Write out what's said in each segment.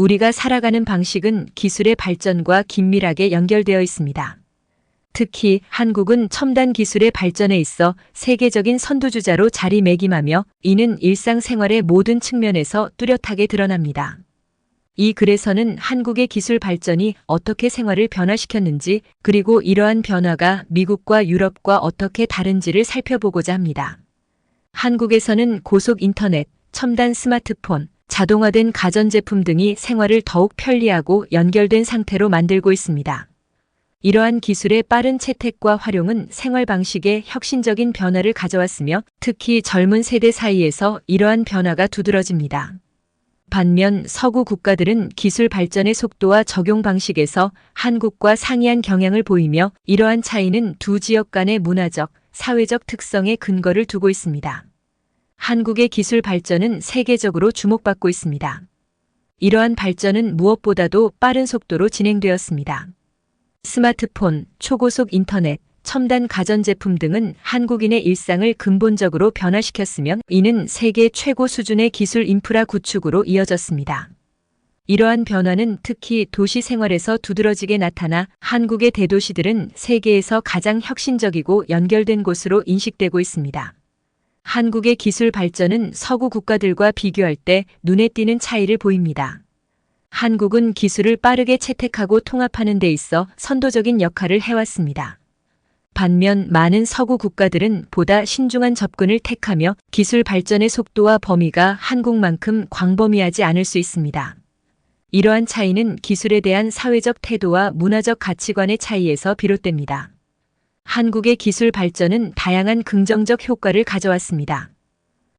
우리가 살아가는 방식은 기술의 발전과 긴밀하게 연결되어 있습니다. 특히 한국은 첨단 기술의 발전에 있어 세계적인 선두주자로 자리매김하며 이는 일상생활의 모든 측면에서 뚜렷하게 드러납니다. 이 글에서는 한국의 기술 발전이 어떻게 생활을 변화시켰는지 그리고 이러한 변화가 미국과 유럽과 어떻게 다른지를 살펴보고자 합니다. 한국에서는 고속 인터넷, 첨단 스마트폰, 자동화된 가전제품 등이 생활을 더욱 편리하고 연결된 상태로 만들고 있습니다. 이러한 기술의 빠른 채택과 활용은 생활 방식에 혁신적인 변화를 가져왔으며 특히 젊은 세대 사이에서 이러한 변화가 두드러집니다. 반면 서구 국가들은 기술 발전의 속도와 적용 방식에서 한국과 상이한 경향을 보이며 이러한 차이는 두 지역 간의 문화적, 사회적 특성에 근거를 두고 있습니다. 한국의 기술 발전은 세계적으로 주목받고 있습니다. 이러한 발전은 무엇보다도 빠른 속도로 진행되었습니다. 스마트폰, 초고속 인터넷, 첨단 가전제품 등은 한국인의 일상을 근본적으로 변화시켰으며 이는 세계 최고 수준의 기술 인프라 구축으로 이어졌습니다. 이러한 변화는 특히 도시 생활에서 두드러지게 나타나 한국의 대도시들은 세계에서 가장 혁신적이고 연결된 곳으로 인식되고 있습니다. 한국의 기술 발전은 서구 국가들과 비교할 때 눈에 띄는 차이를 보입니다. 한국은 기술을 빠르게 채택하고 통합하는 데 있어 선도적인 역할을 해왔습니다. 반면 많은 서구 국가들은 보다 신중한 접근을 택하며 기술 발전의 속도와 범위가 한국만큼 광범위하지 않을 수 있습니다. 이러한 차이는 기술에 대한 사회적 태도와 문화적 가치관의 차이에서 비롯됩니다. 한국의 기술 발전은 다양한 긍정적 효과를 가져왔습니다.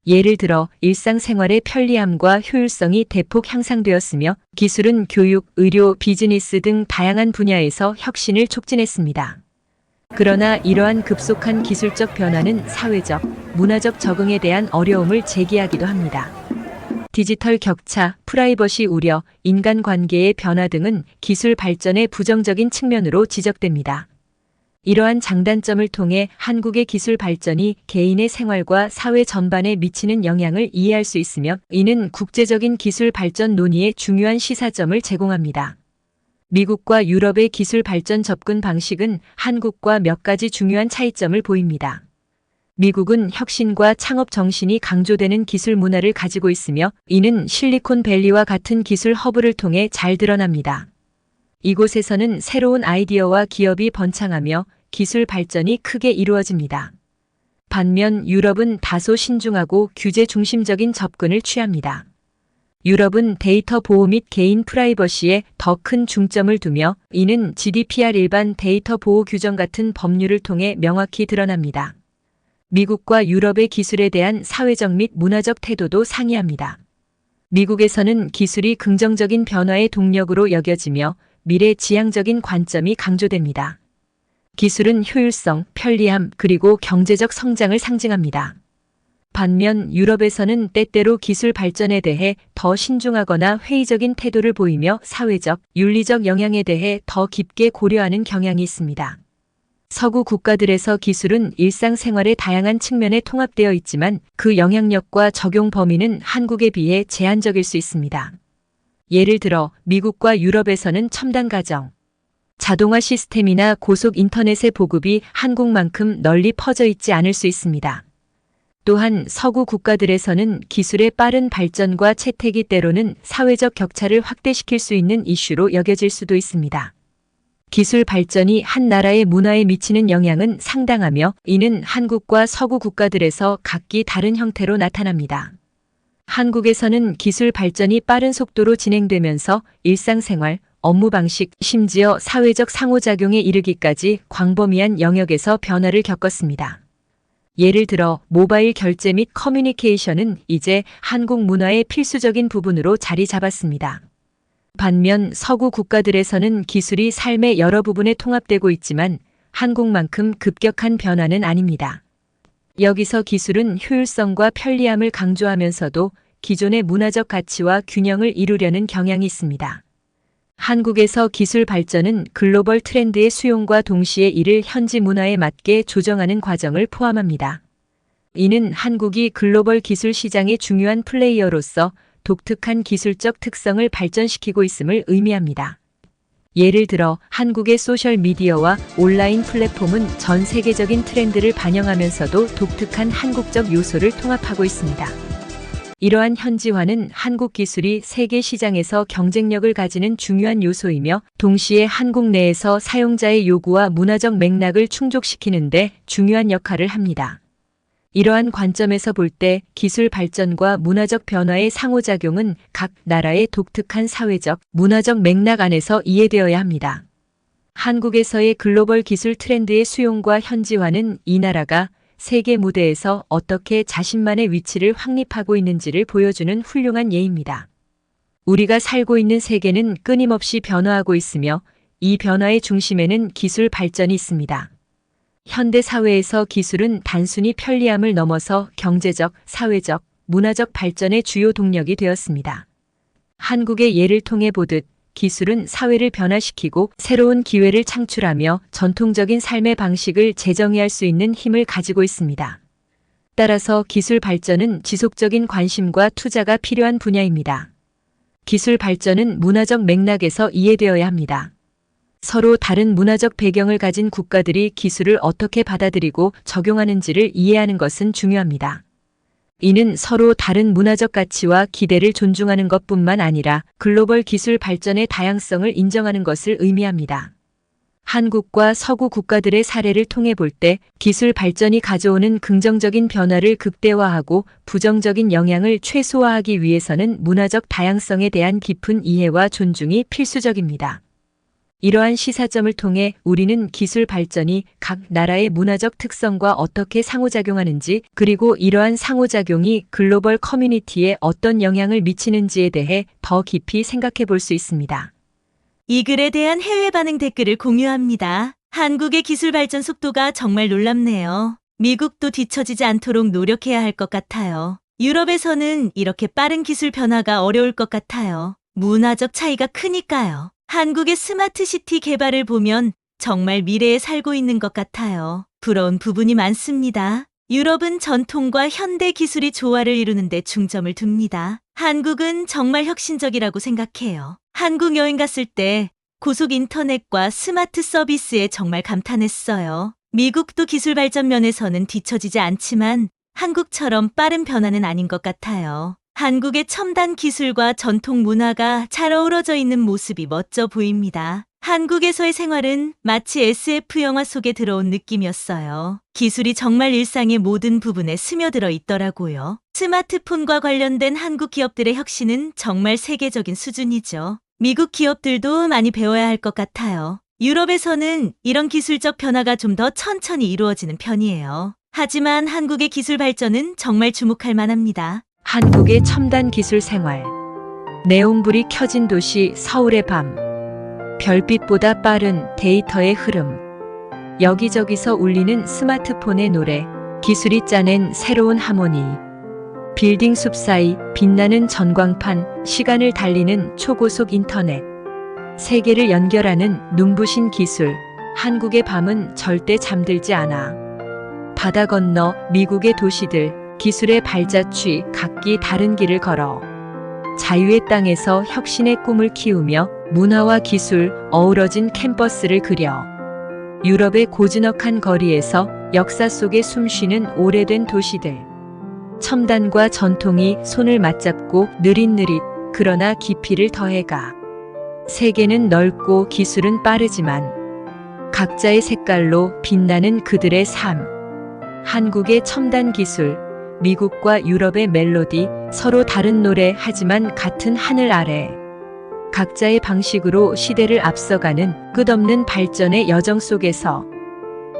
예를 들어 일상생활의 편리함과 효율성이 대폭 향상되었으며 기술은 교육, 의료, 비즈니스 등 다양한 분야에서 혁신을 촉진했습니다. 그러나 이러한 급속한 기술적 변화는 사회적, 문화적 적응에 대한 어려움을 제기하기도 합니다. 디지털 격차, 프라이버시 우려, 인간관계의 변화 등은 기술 발전의 부정적인 측면으로 지적됩니다. 이러한 장단점을 통해 한국의 기술 발전이 개인의 생활과 사회 전반에 미치는 영향을 이해할 수 있으며 이는 국제적인 기술 발전 논의의 중요한 시사점을 제공합니다. 미국과 유럽의 기술 발전 접근 방식은 한국과 몇 가지 중요한 차이점을 보입니다. 미국은 혁신과 창업 정신이 강조되는 기술 문화를 가지고 있으며 이는 실리콘밸리와 같은 기술 허브를 통해 잘 드러납니다. 이곳에서는 새로운 아이디어와 기업이 번창하며 기술 발전이 크게 이루어집니다. 반면 유럽은 다소 신중하고 규제 중심적인 접근을 취합니다. 유럽은 데이터 보호 및 개인 프라이버시에 더 큰 중점을 두며 이는 GDPR 일반 데이터 보호 규정 같은 법률을 통해 명확히 드러납니다. 미국과 유럽의 기술에 대한 사회적 및 문화적 태도도 상이합니다. 미국에서는 기술이 긍정적인 변화의 동력으로 여겨지며 미래 지향적인 관점이 강조됩니다. 기술은 효율성, 편리함, 그리고 경제적 성장을 상징합니다. 반면 유럽에서는 때때로 기술 발전에 대해 더 신중하거나 회의적인 태도를 보이며 사회적, 윤리적 영향에 대해 더 깊게 고려하는 경향이 있습니다. 서구 국가들에서 기술은 일상생활의 다양한 측면에 통합되어 있지만 그 영향력과 적용 범위는 한국에 비해 제한적일 수 있습니다. 예를 들어 미국과 유럽에서는 첨단 가정, 자동화 시스템이나 고속 인터넷의 보급이 한국만큼 널리 퍼져 있지 않을 수 있습니다. 또한 서구 국가들에서는 기술의 빠른 발전과 채택이 때로는 사회적 격차를 확대시킬 수 있는 이슈로 여겨질 수도 있습니다. 기술 발전이 한 나라의 문화에 미치는 영향은 상당하며 이는 한국과 서구 국가들에서 각기 다른 형태로 나타납니다. 한국에서는 기술 발전이 빠른 속도로 진행되면서 일상생활, 업무 방식, 심지어 사회적 상호작용에 이르기까지 광범위한 영역에서 변화를 겪었습니다. 예를 들어 모바일 결제 및 커뮤니케이션은 이제 한국 문화의 필수적인 부분으로 자리 잡았습니다. 반면 서구 국가들에서는 기술이 삶의 여러 부분에 통합되고 있지만 한국만큼 급격한 변화는 아닙니다. 여기서 기술은 효율성과 편리함을 강조하면서도 기존의 문화적 가치와 균형을 이루려는 경향이 있습니다. 한국에서 기술 발전은 글로벌 트렌드의 수용과 동시에 이를 현지 문화에 맞게 조정하는 과정을 포함합니다. 이는 한국이 글로벌 기술 시장의 중요한 플레이어로서 독특한 기술적 특성을 발전시키고 있음을 의미합니다. 예를 들어 한국의 소셜 미디어와 온라인 플랫폼은 전 세계적인 트렌드를 반영하면서도 독특한 한국적 요소를 통합하고 있습니다. 이러한 현지화는 한국 기술이 세계 시장에서 경쟁력을 가지는 중요한 요소이며 동시에 한국 내에서 사용자의 요구와 문화적 맥락을 충족시키는데 중요한 역할을 합니다. 이러한 관점에서 볼 때 기술 발전과 문화적 변화의 상호작용은 각 나라의 독특한 사회적, 문화적 맥락 안에서 이해되어야 합니다. 한국에서의 글로벌 기술 트렌드의 수용과 현지화는 이 나라가 세계 무대에서 어떻게 자신만의 위치를 확립하고 있는지를 보여주는 훌륭한 예입니다. 우리가 살고 있는 세계는 끊임없이 변화하고 있으며 이 변화의 중심에는 기술 발전이 있습니다. 현대 사회에서 기술은 단순히 편리함을 넘어서 경제적, 사회적, 문화적 발전의 주요 동력이 되었습니다. 한국의 예를 통해 보듯 기술은 사회를 변화시키고 새로운 기회를 창출하며 전통적인 삶의 방식을 재정의할 수 있는 힘을 가지고 있습니다. 따라서 기술 발전은 지속적인 관심과 투자가 필요한 분야입니다. 기술 발전은 문화적 맥락에서 이해되어야 합니다. 서로 다른 문화적 배경을 가진 국가들이 기술을 어떻게 받아들이고 적용하는지를 이해하는 것은 중요합니다. 이는 서로 다른 문화적 가치와 기대를 존중하는 것뿐만 아니라 글로벌 기술 발전의 다양성을 인정하는 것을 의미합니다. 한국과 서구 국가들의 사례를 통해 볼 때 기술 발전이 가져오는 긍정적인 변화를 극대화하고 부정적인 영향을 최소화하기 위해서는 문화적 다양성에 대한 깊은 이해와 존중이 필수적입니다. 이러한 시사점을 통해 우리는 기술 발전이 각 나라의 문화적 특성과 어떻게 상호작용하는지 그리고 이러한 상호작용이 글로벌 커뮤니티에 어떤 영향을 미치는지에 대해 더 깊이 생각해 볼 수 있습니다. 이 글에 대한 해외 반응 댓글을 공유합니다. 한국의 기술 발전 속도가 정말 놀랍네요. 미국도 뒤처지지 않도록 노력해야 할 것 같아요. 유럽에서는 이렇게 빠른 기술 변화가 어려울 것 같아요. 문화적 차이가 크니까요. 한국의 스마트 시티 개발을 보면 정말 미래에 살고 있는 것 같아요. 부러운 부분이 많습니다. 유럽은 전통과 현대 기술이 조화를 이루는데 중점을 둡니다. 한국은 정말 혁신적이라고 생각해요. 한국 여행 갔을 때 고속 인터넷과 스마트 서비스에 정말 감탄했어요. 미국도 기술 발전 면에서는 뒤처지지 않지만 한국처럼 빠른 변화는 아닌 것 같아요. 한국의 첨단 기술과 전통 문화가 잘 어우러져 있는 모습이 멋져 보입니다. 한국에서의 생활은 마치 SF 영화 속에 들어온 느낌이었어요. 기술이 정말 일상의 모든 부분에 스며들어 있더라고요. 스마트폰과 관련된 한국 기업들의 혁신은 정말 세계적인 수준이죠. 미국 기업들도 많이 배워야 할 것 같아요. 유럽에서는 이런 기술적 변화가 좀 더 천천히 이루어지는 편이에요. 하지만 한국의 기술 발전은 정말 주목할 만합니다. 한국의 첨단 기술 생활. 네온불이 켜진 도시 서울의 밤. 별빛보다 빠른 데이터의 흐름. 여기저기서 울리는 스마트폰의 노래. 기술이 짜낸 새로운 하모니. 빌딩 숲 사이 빛나는 전광판, 시간을 달리는 초고속 인터넷. 세계를 연결하는 눈부신 기술. 한국의 밤은 절대 잠들지 않아. 바다 건너 미국의 도시들, 기술의 발자취 각기 다른 길을 걸어 자유의 땅에서 혁신의 꿈을 키우며 문화와 기술 어우러진 캠퍼스를 그려 유럽의 고즈넉한 거리에서 역사 속에 숨쉬는 오래된 도시들. 첨단과 전통이 손을 맞잡고 느릿느릿 그러나 깊이를 더해가. 세계는 넓고 기술은 빠르지만 각자의 색깔로 빛나는 그들의 삶. 한국의 첨단 기술 미국과 유럽의 멜로디, 서로 다른 노래 하지만 같은 하늘 아래. 각자의 방식으로 시대를 앞서가는 끝없는 발전의 여정 속에서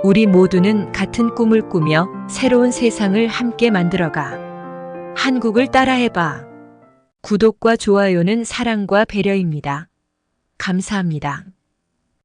우리 모두는 같은 꿈을 꾸며 새로운 세상을 함께 만들어가. 한국을 따라해봐. 구독과 좋아요는 사랑과 배려입니다. 감사합니다.